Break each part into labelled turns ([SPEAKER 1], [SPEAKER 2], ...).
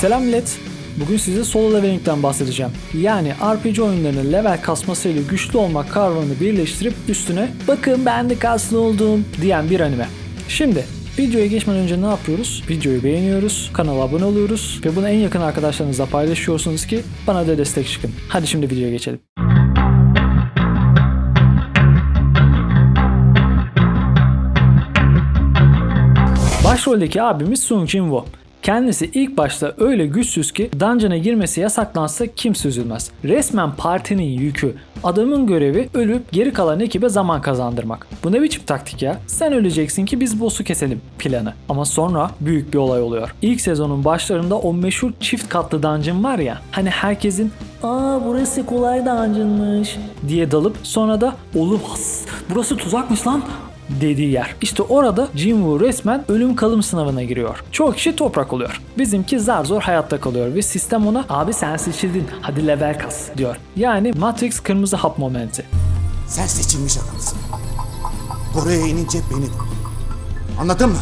[SPEAKER 1] Selam millet. Bugün size solo leveling'den bahsedeceğim. Yani RPG oyunlarının level kasmasıyla güçlü olmak kavramını birleştirip üstüne bakın ben de kaslı oldum diyen bir anime. Şimdi videoya geçmeden önce ne yapıyoruz? Videoyu beğeniyoruz, kanala abone oluyoruz ve bunu en yakın arkadaşlarınızla paylaşıyorsunuz ki bana da destek çıkın. Hadi şimdi videoya geçelim. Başroldeki abimiz Sung Jin-woo. Kendisi ilk başta öyle güçsüz ki dungeon'a girmesi yasaklansa kimse üzülmez. Resmen partinin yükü. Adamın görevi ölüp geri kalan ekibe zaman kazandırmak. Bu ne biçim taktik ya? Sen öleceksin ki biz boss'u keselim planı. Ama sonra büyük bir olay oluyor. İlk sezonun başlarında o meşhur çift katlı dungeon var ya. Hani herkesin ''Aa burası kolay dungeon'mış'' diye dalıp sonra da ''Olamaz burası tuzakmış lan'' dediği yer. İşte orada Jinwoo resmen ölüm kalım sınavına giriyor. Çoğu kişi toprak oluyor. Bizimki zar zor hayatta kalıyor ve sistem ona abi sen seçildin hadi level kas diyor. Yani Matrix kırmızı hap momenti.
[SPEAKER 2] Sen seçilmiş adamsın. Oraya inince beni. Anladın mı?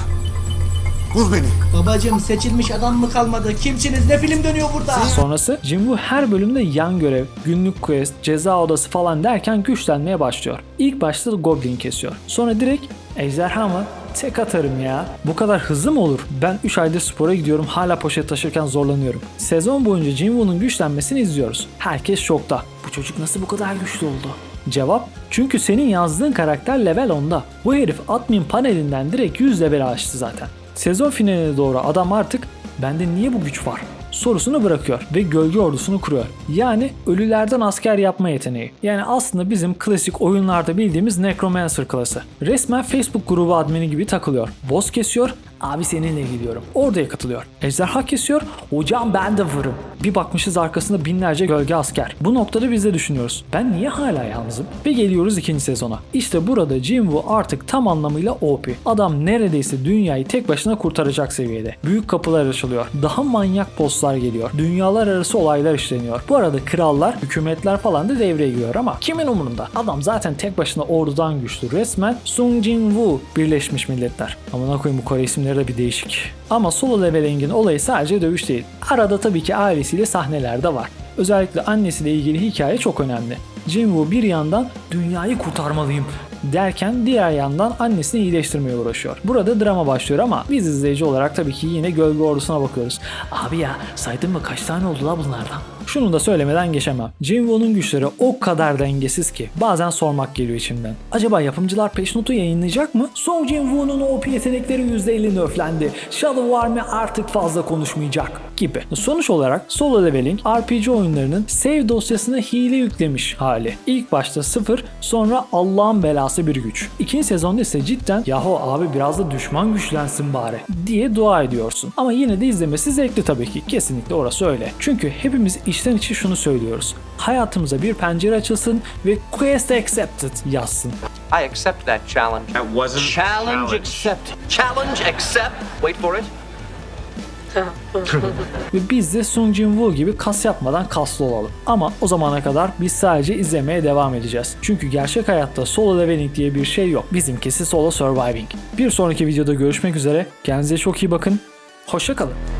[SPEAKER 2] Bul beni.
[SPEAKER 3] Babacım seçilmiş adam mı kalmadı? Kimsiniz? Ne film dönüyor burada?
[SPEAKER 1] Sonrası Jinwoo her bölümde yan görev, günlük quest, ceza odası falan derken güçlenmeye başlıyor. İlk başta Goblin kesiyor. Sonra direkt ejderha mı? Tek atarım ya. Bu kadar hızlı mı olur? Ben 3 aydır spora gidiyorum hala poşet taşırken zorlanıyorum. Sezon boyunca Jinwoo'nun güçlenmesini izliyoruz. Herkes şokta. Bu çocuk nasıl bu kadar güçlü oldu? Cevap çünkü senin yazdığın karakter level 10'da. Bu herif admin panelinden direkt 100 level açtı zaten. Sezon finaline doğru adam artık bende niye bu güç var sorusunu bırakıyor ve gölge ordusunu kuruyor. Yani ölülerden asker yapma yeteneği. Yani aslında bizim klasik oyunlarda bildiğimiz Necromancer klası. Resmen Facebook grubu admini gibi takılıyor. Boss kesiyor, abi seninle gidiyorum. Oraya katılıyor. Ejderha kesiyor, hocam ben de varım. Bir bakmışız arkasında binlerce gölge asker. Bu noktada biz de düşünüyoruz. Ben niye hala yalnızım? Ve geliyoruz ikinci sezona. İşte burada Jinwoo artık tam anlamıyla OP. Adam neredeyse dünyayı tek başına kurtaracak seviyede. Büyük kapılar açılıyor. Daha manyak bosslar geliyor. Dünyalar arası olaylar işleniyor. Bu arada krallar, hükümetler falan da devreye giriyor ama kimin umurunda? Adam zaten tek başına ordudan güçlü. Resmen Sung Jin-woo Birleşmiş Milletler. Amına koyayım bu Kore isimleri de bir değişik. Ama solo leveling'in olayı sadece dövüş değil. Arada tabii ki ailesiyle sahneler de var. Özellikle annesiyle ilgili hikaye çok önemli. Jinwoo bir yandan dünyayı kurtarmalıyım derken diğer yandan annesini iyileştirmeye uğraşıyor. Burada drama başlıyor ama biz izleyici olarak tabii ki yine gölge ordusuna bakıyoruz. Abi ya saydın mı kaç tane oldu la bunlardan? Şunu da söylemeden geçemem. Jinwoo'nun güçleri o kadar dengesiz ki bazen sormak geliyor içimden. Acaba yapımcılar peşnotu yayınlayacak mı? Song Jinwoo'nun OP yetenekleri %50 nerflendi. Shadow Army artık fazla konuşmayacak gibi. Sonuç olarak solo leveling RPG oyunlarının save dosyasına hile yüklemiş hali. İlk başta sıfır sonra Allah'ın belası bir güç. İkinci sezonda ise cidden yahu abi biraz da düşman güçlensin bari diye dua ediyorsun. Ama yine de izlemesi zevkli tabii ki. Kesinlikle orası öyle. Çünkü hepimiz içten içe şunu söylüyoruz. Hayatımıza bir pencere açılsın ve quest accepted yazsın.
[SPEAKER 4] I accept that challenge.
[SPEAKER 5] That wasn't
[SPEAKER 4] Challenge accepted. Challenge accept. Wait for it.
[SPEAKER 1] Biz de Sung Jin Woo gibi kas yapmadan kaslı olalım. Ama o zamana kadar biz sadece izlemeye devam edeceğiz. Çünkü gerçek hayatta solo leveling diye bir şey yok. Bizimkisi solo surviving. Bir sonraki videoda görüşmek üzere. Kendinize çok iyi bakın. Hoşça kalın.